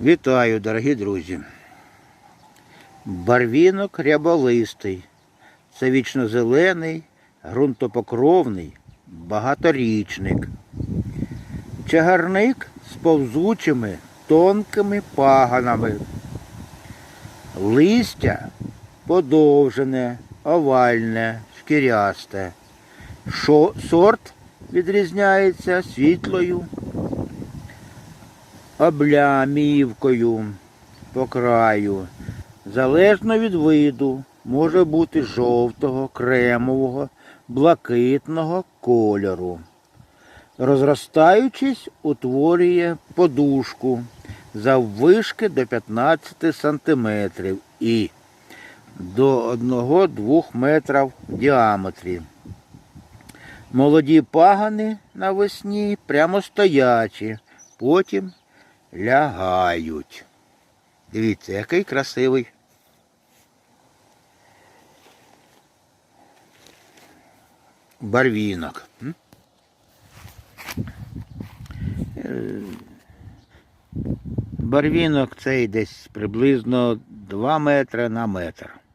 Вітаю, дорогі друзі. Барвінок ряболистий. Це вічнозелений, ґрунтопокровний, багаторічник. Чагарник з повзучими тонкими паганами. Листя подовжене, овальне, шкірясте. Шо, сорт відрізняється світлою облямівкою по краю. Залежно від виду, може бути жовтого, кремового, блакитного кольору. Розростаючись, утворює подушку заввишки до 15 см і до 1-2 метрів в діаметрі. Молоді пагани навесні прямо стоячі, потім лягають. Дивіться, який красивий. Барвінок. Барвінок цей десь приблизно 2 метри на метр.